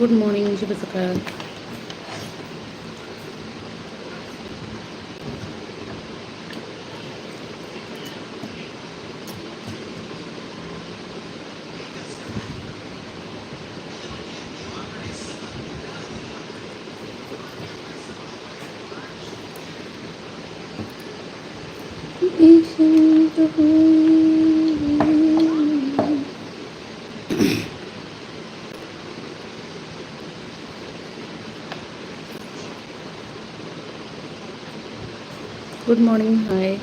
good morning, Mr. Sakar. Good morning hi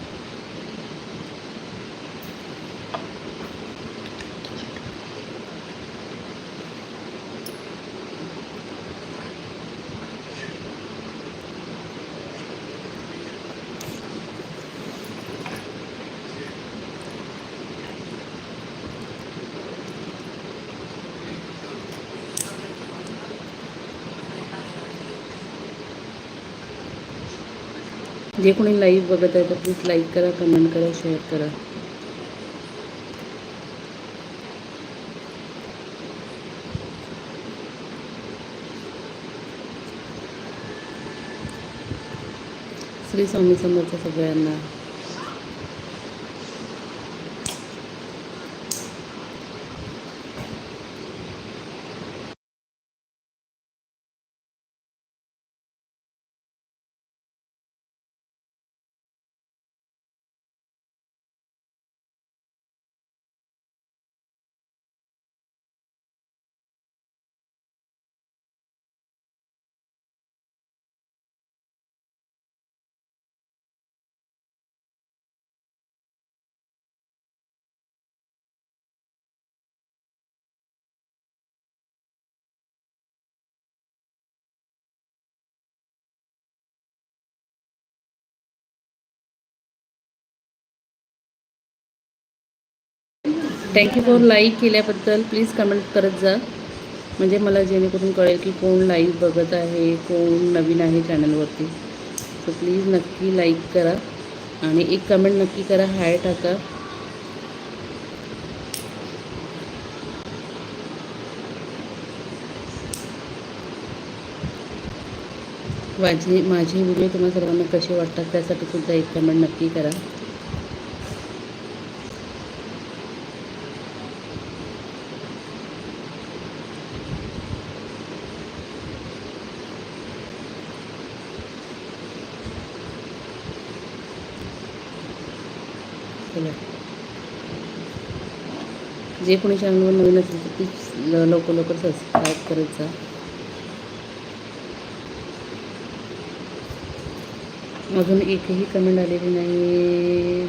जे कोणी live बघत आहे तर प्लीज लाईक करा कमेंट करा शेअर करा. श्री स्वामी समर्थ सगळ्यांना. थँक्यू फॉर लाईक केल्याबद्दल. प्लीज कमेंट करत जा. म्हणजे मला जेणेकरून कळेल की कोण लाईव्ह बघत आहे कोण नवीन आहे चॅनलवरती सो प्लीज नक्की लाईक करा. आणि एक कमेंट नक्की करा हाय टाका. माझी माझे व्हिडिओ तुम्हाला सर्वांना कसे वाटतात त्यासाठी सुद्धा एक कमेंट नक्की करा. जे कोणी चॅनलवर नवीन असेल तर प्लीज ल- लवकर लवकर सबस्क्राईब करत जा. अजून एकही कमेंट आलेली नाही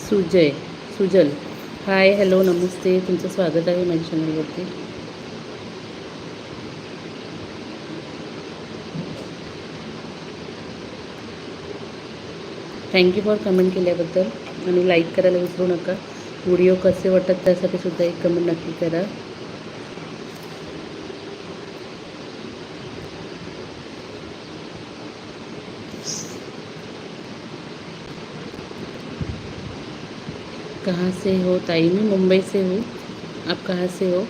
सुजय सुजल. हाय हॅलो नमस्ते. तुमचं स्वागत आहे माझ्या चॅनलवरती थँक्यू फॉर कमेंट केल्याबद्दल. आणि लाईक करायला विसरू नका. व्हिडिओ कसे वाटतात त्यासाठी सुद्धा एक कमेंट नक्की करा. कहाँ से हो ताई? मैं मुंबई से हूँ. आप कहाँ से हो?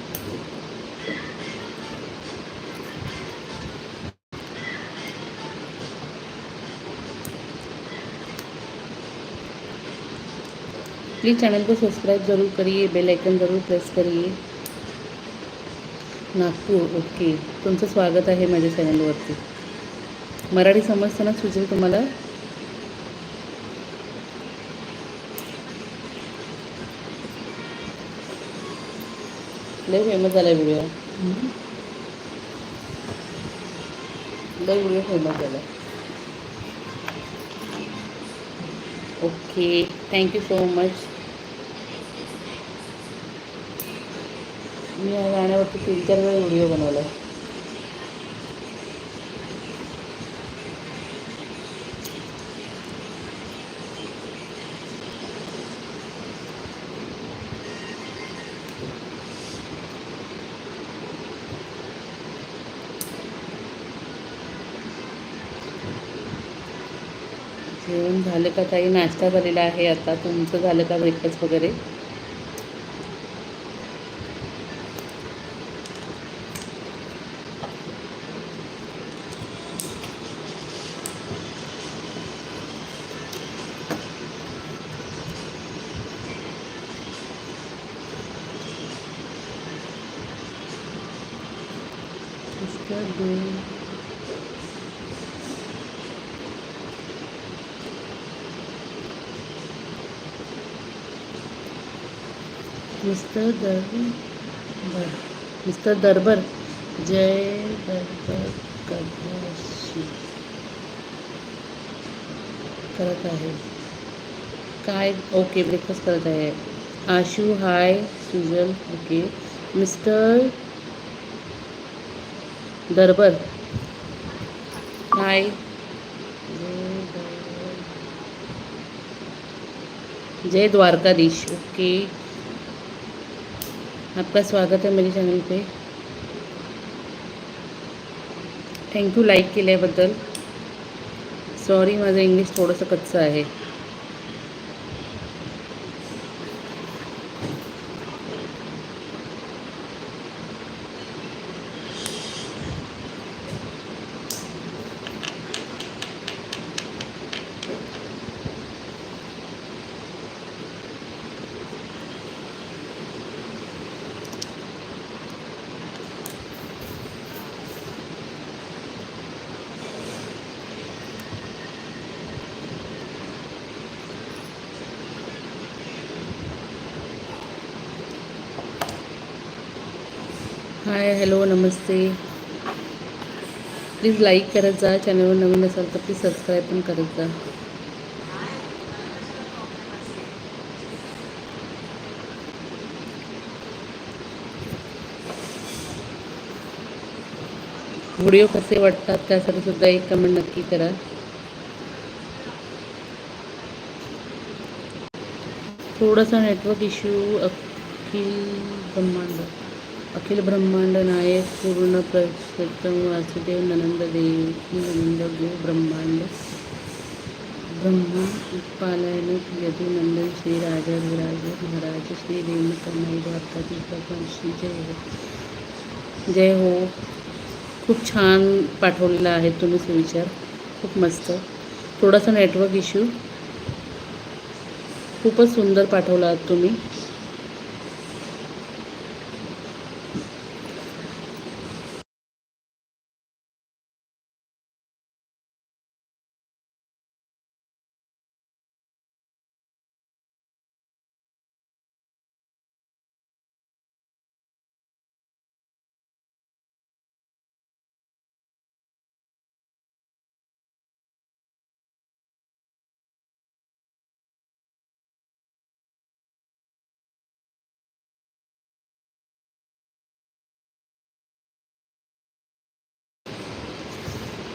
प्लीज़ चैनल को सब्सक्राइब ज़रूर करिए बेल आइकन ज़रूर प्रेस करिए. नागपूर ओके तुमचं स्वागत आहे माझ्या चॅनलवरती मराठी समजतानाच सुचेल तुम्हाला. लय फेमस झाला व्हिडिओ लय व्हिडिओ फेमस झाला okay thank you so much मी या गाण्यावरती तीन चार वेळा व्हिडिओ बनवला जेवण झालं का ताई? नाश्ता झालेला आहे आता. तुमचं झालं का ब्रेकफास्ट वगैरे? दोन मिस्टर दरबर मिस्टर दरबर जय दरबर कदशी करत आहे. काय? ओके ब्रेकफास्ट करत आहे. Ashu hi Sujal okay. Mister Darbar. Hi जय द्वारकाधीश. ओके. आपका स्वागत है मेरे चैनल पे. थँक्यू लाईक केल्याबद्दल. सॉरी माझं इंग्लिश थोडंसं कच्चं आहे. हाय हॅलो नमस्ते. प्लीज लाईक करत जा. चॅनलवर नवीन असाल तर प्लीज सबस्क्राईब पण करत जा. व्हिडिओ कसे वाटतात त्यासाठी सुद्धा एक कमेंट नक्की करा. थोडासा नेटवर्क इश्यू अखिल ब्रह्मांड. अखिल ब्रह्मांड नायक पूर्ण पुरुषोत्तम वासुदेव ननंद देव ननंद गो ब्रह्मांड. ब्रह्मा उत्पालन यदुनंदन श्री राजा विराज महाराज श्री रेणुकामाई द्वारकाधीश भगवान श्री जय हो. जय हो. खूप छान पाठवलेला आहे तुम्ही सुविचार. खूप मस्त. थोडासा नेटवर्क इश्यू खूपच सुंदर पाठवला आहात तुम्ही.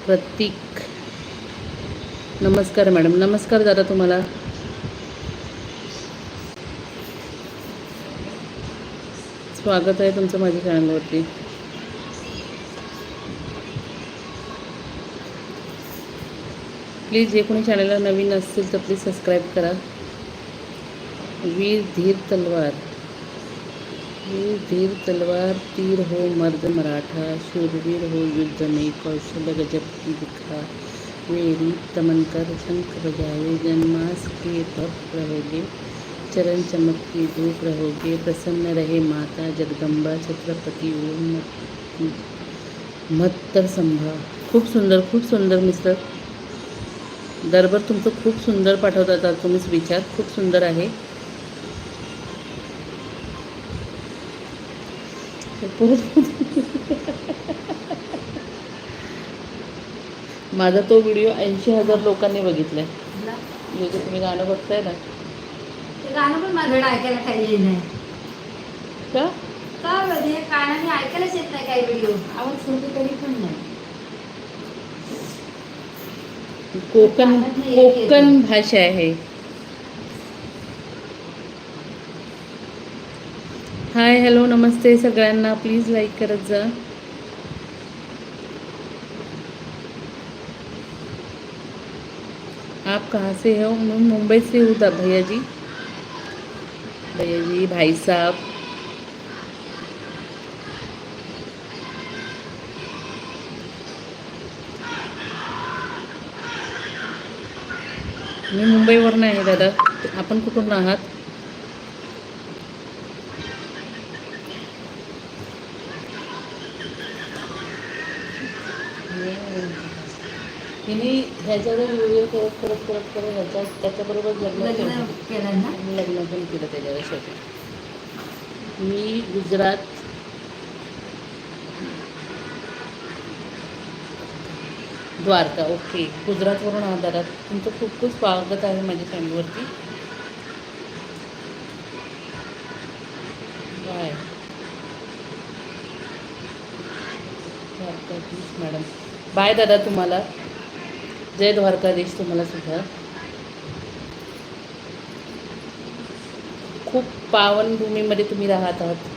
प्रतीक. नमस्कार मॅडम नमस्कार दादा तुम्हाला. स्वागत आहे तुमचं माझ्या चॅनलवरती. प्लीज जे कोणी चॅनलला नवीन असतील तर प्लीज सबस्क्राईब करा. वीर धीर तलवार. वीर धीर तलवार, तीर हो मर्द मराठा, शूरवीर हो युद्ध में कौशल गजब की दिखा। मेरी तमनकर शंख बजाए, जन्मास के भक्त रहोगे, चरण चमकती धूप रहोगे, प्रसन्न रहे माता जगदंबा छत्रपति ओम महत्तर संभा। खूप सुंदर खूप सुंदर मिस्टर। दरबार तुमचं खूप सुंदर पाठवतात आज तुम्हीच विचार, खूप सुंदर आहे. माझा तो व्हिडिओ ऐंशी हजार लोकांनी बघितलाय. तुम्ही गाणं बघताय ना. ते गाणं पण माझ्याकडे ऐकायला काही नाही का? का म्हणजे कानाने ऐकायलाच येत नाही काही व्हिडिओ. आवाज होते तरी पण नाही. कोकण कोकण भाषा आहे. हाय हॅलो नमस्ते सगळ्यांना. प्लीज लाईक करत जा. आप कहाँ से हो? मैं मुंबई से हूँ दा- भैया जी भैया जी भाई साहब. मी मुंबईवरनं आहे दादा. आपण कुठून आहात? तिने ह्याच्यावर व्हिडिओ करत करत करत करत ह्याच्या त्याच्याबरोबर लग्न लग्न केलं. ना? लग्न पण केलं त्याच्यावर शेवटी. मी गुजरात द्वारका ओके गुजरातवरून आधारात. तुमचं खूप खूप स्वागत आहे माझ्या चॅनलवरती. बाय. द्वारकाधीश मॅडम. बाय दादा तुम्हाला. जय द्वारकाधीश तुम्हाला सुद्धा. खूप पावनभूमीमध्ये तुम्ही राहत आहात.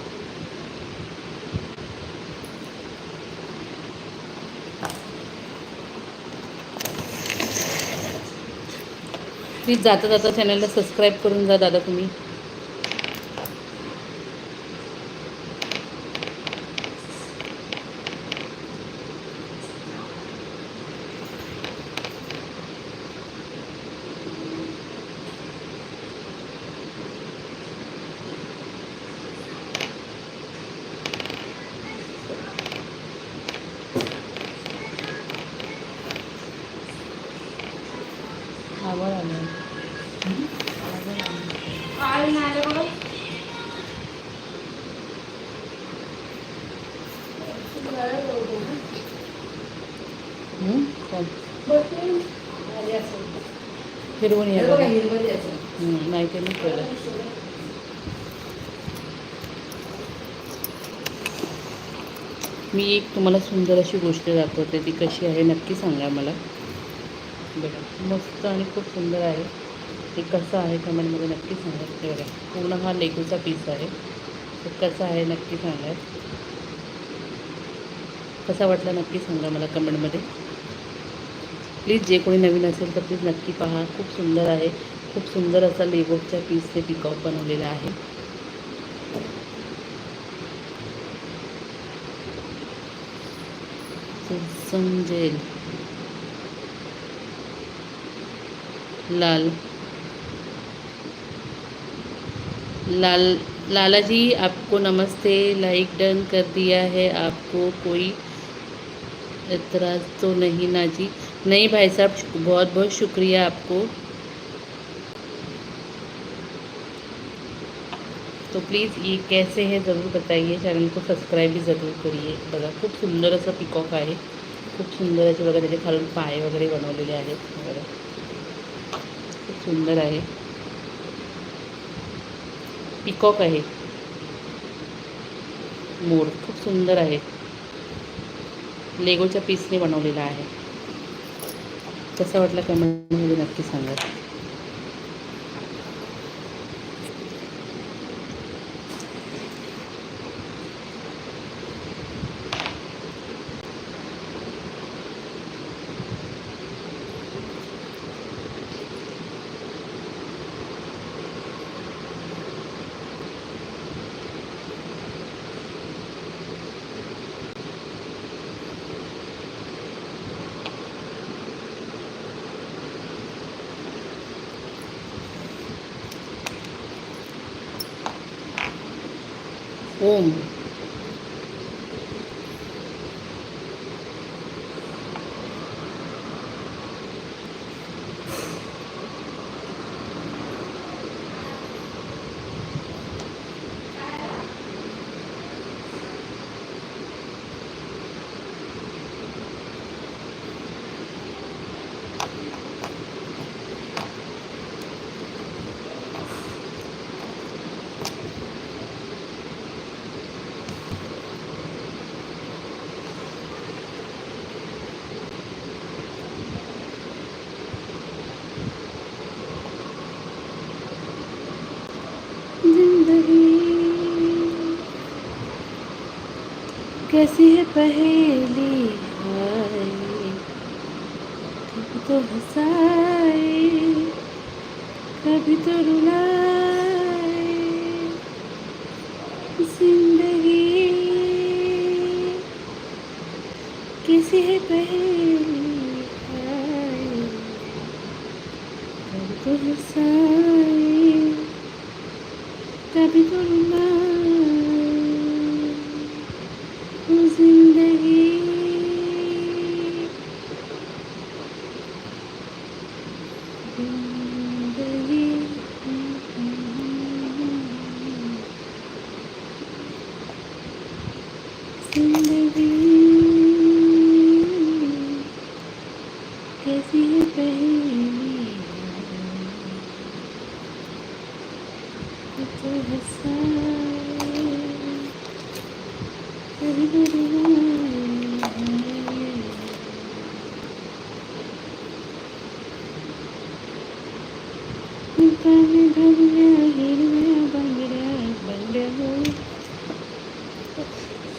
प्लीज जाता जाता चॅनलला सबस्क्राईब करून जा दादा तुम्ही आवड आलं काय नाही आलं बघा हं? कोण? आली असेल. फिरवून या बघा, माहिती नाही कळलं. मी एक तुम्हाला सुंदर अशी गोष्ट दाखवते ती कशी आहे नक्की सांगा मला. बघा मस्त आणि खूप सुंदर आहे. ते कसं आहे कमेंटमध्ये नक्की सांगा. ते बघा पूर्ण हा लेगोचा पीस आहे. तो कसा आहे नक्की सांगा. कसा वाटला नक्की सांगा मला कमेंटमध्ये प्लीज़ जे कोणी नवीन असेल तर प्लीज़ नक्की पहा. खूप सुंदर आहे. खूप सुंदर असा लेगोच्या पीसचे पिकॉक बनवलेला आहे. तो समजेल. लाल. लाल लाला जी आपको नमस्ते. लाइक डन कर दिया है. आपको कोई एतराज़ तो नहीं, ना जी. नहीं भाई साहब, बहुत बहुत शुक्रिया आपको। तो प्लीज़ ये कैसे है ज़रूर बताइए चैनल को सब्सक्राइब भी ज़रूर करिए। बघा खूप सुंदर असं पिकॉक आहे खूप सुंदर असे बघा, त्याचे खालून पाय वगैरे बनवलेले आहेत सुंदर आहे। पिकॉक आहे। मोर, खूप सुंदर आहे। लेगोच्या पीसने बनवलेला आहे। कसं वाटलं कमेंटमध्ये नक्की सांगा. ओम कैसी है पहेली हाय कभी तो हंसाए कभी तो रुलाए। जिंदगी कैसी है पहेली हाय कभी तो हंसाए कभी तो रुलाए।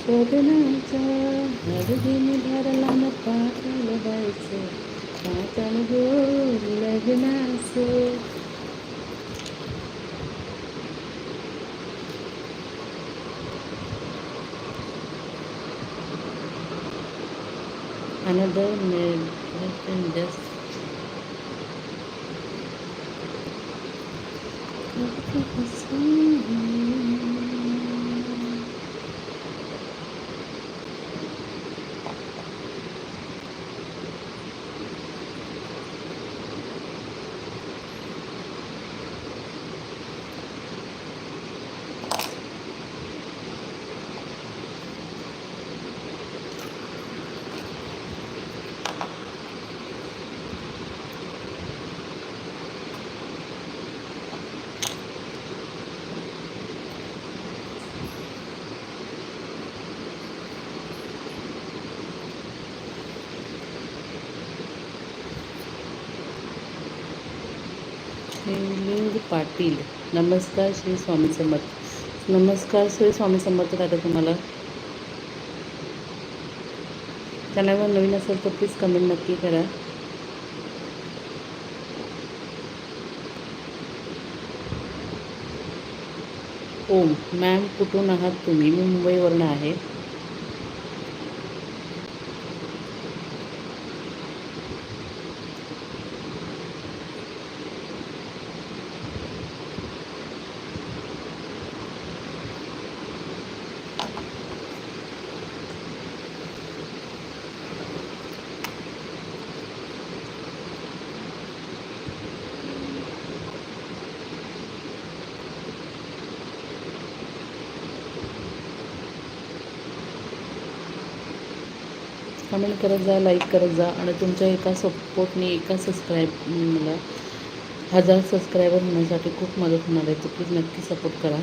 शोधनाचा हळदीने भरला न पातळ बायचं पातळ हो लग्नाचं another minute and just Thank you. श्रीलिंग पाटील. नमस्कार श्री स्वामी समर्थ. नमस्कार श्री स्वामी समर्थ दादा तुम्हाला. चॅनलवर नवीन असेल तर प्लीज कमेंट नक्की करा. ओम. मॅम कुठून आहात तुम्ही? मी मुंबईवरून आहे. कमेंट करत जा लाईक करत जा आणि तुमच्या एका सपोर्टने एका सबस्क्राईब मला हजार सबस्क्रायबर होण्यासाठी खूप मदत होणार आहे. तर प्लीज नक्की सपोर्ट करा.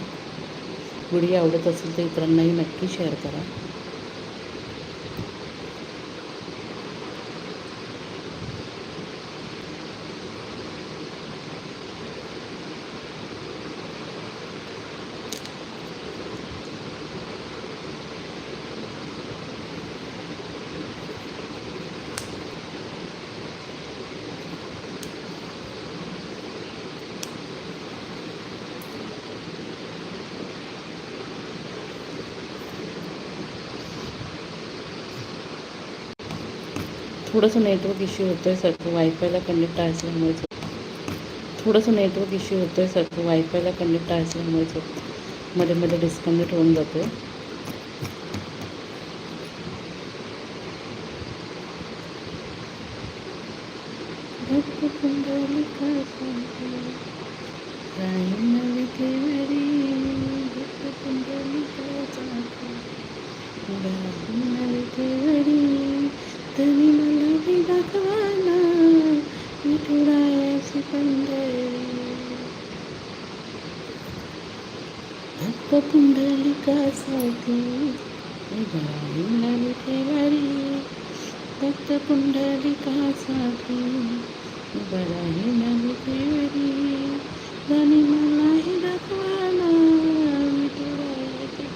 व्हिडिओ आवडत असेल तर इतरांनाही नक्की शेअर करा. थोडंसं नेटवर्क इश्यू होतो आहे सारखं वायफायला कनेक्ट असल्यामुळेच थोडंसं नेटवर्क इश्यू होतो आहे सारखं वायफायला कनेक्ट असल्यामुळेच होतं मध्ये मध्ये डिस्कनेक्ट होऊन जातो आहे भक्त पुंडलिकासाठी राहीन भक्त पुंडलिकासाठी दाखवाना विठुरायाची भक्त पुंडलिकासाठी साठी बराही नवी ठेवारी. आणि मलाही दाखवाना विठुरायाची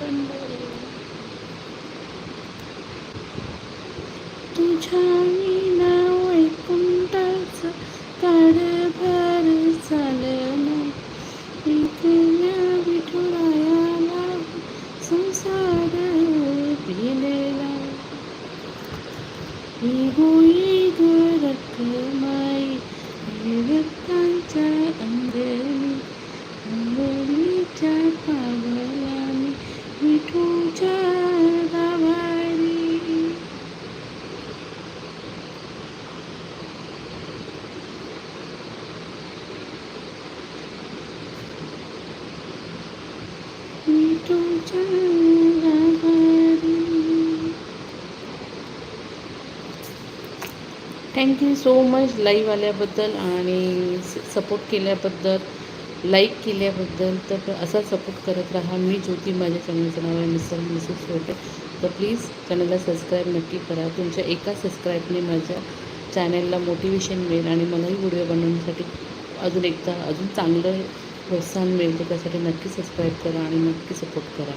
तुझ्या थँक्यू सो मच लाईव्ह आल्याबद्दल आणि सपोर्ट केल्याबद्दल लाईक केल्याबद्दल. तर असा सपोर्ट करत राहा. मी ज्योती माझ्या चॅनलचं नाव आहे मिस्टर मिसेस छोटे तर प्लीज चॅनलला सबस्क्राईब नक्की करा. तुमच्या एका सबस्क्राईबने माझ्या चॅनलला मोटिवेशन मिळेल आणि मलाही व्हिडिओ बनवण्यासाठी अजून एकदा अजून चांगलं प्रोत्साहन मिळेल त्यासाठी नक्की सबस्क्राईब करा आणि नक्की सपोर्ट करा.